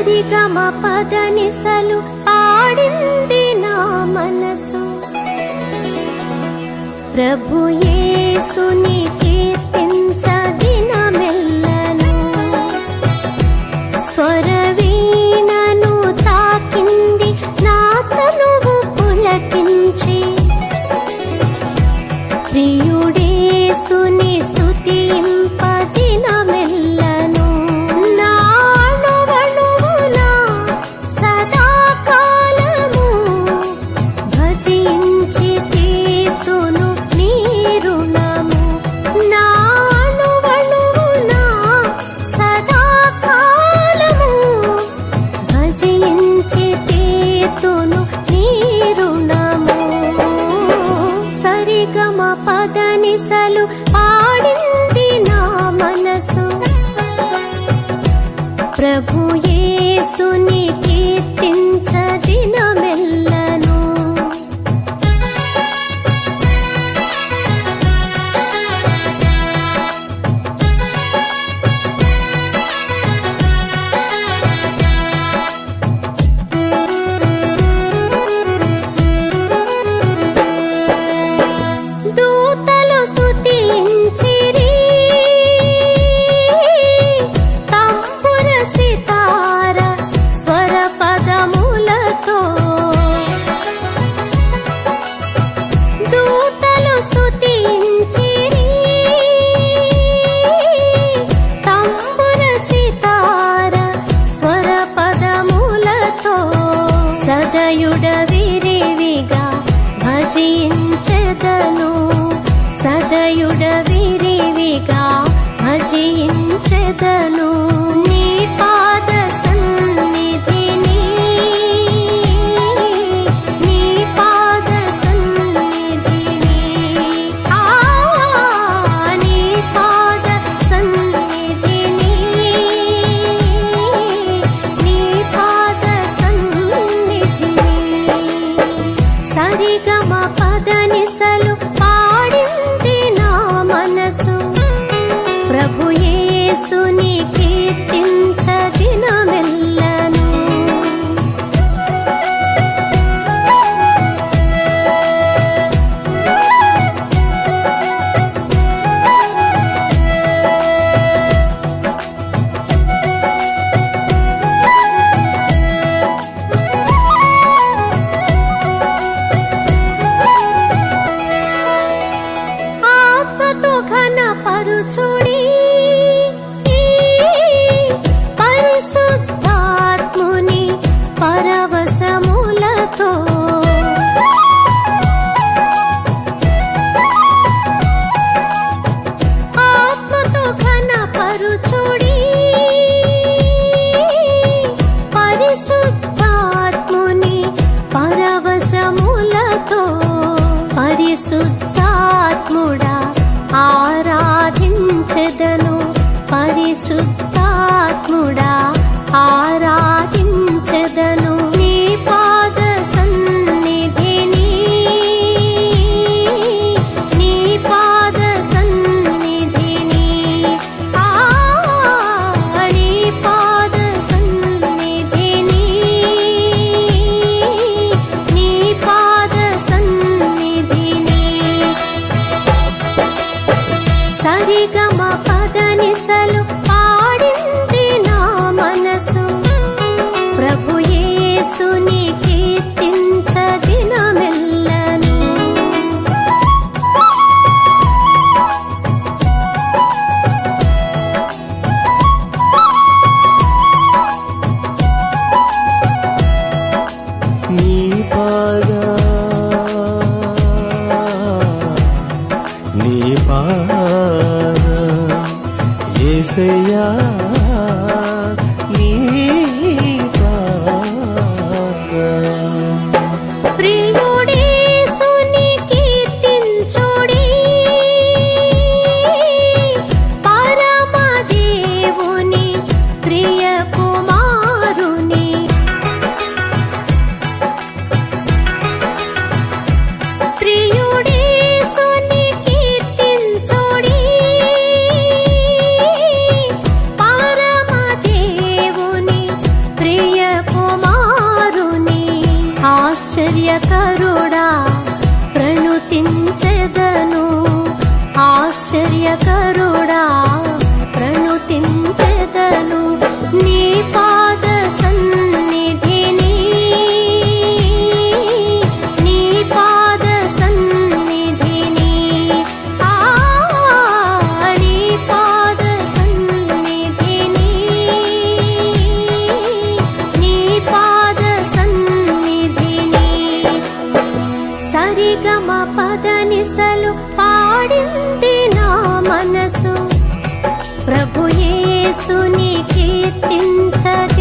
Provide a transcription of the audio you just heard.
సరిగమ పదనిసలు ఆడింది నా మనసు. ప్రభుయే సునీ సలు ఆడింది నా మనసు. ప్రభు యేసుని కీర్తింది ఎదను you పాద. నీ పాద. ఏసయ్యా ప్రియ ఆశ్చర్యకరుడా ప్రణుతించెదను. ఆశ్చర్యకరుడా ప్రణుతిం పాటలు పాడింది నా మనసు. ప్రభు యేసుని కీర్తించది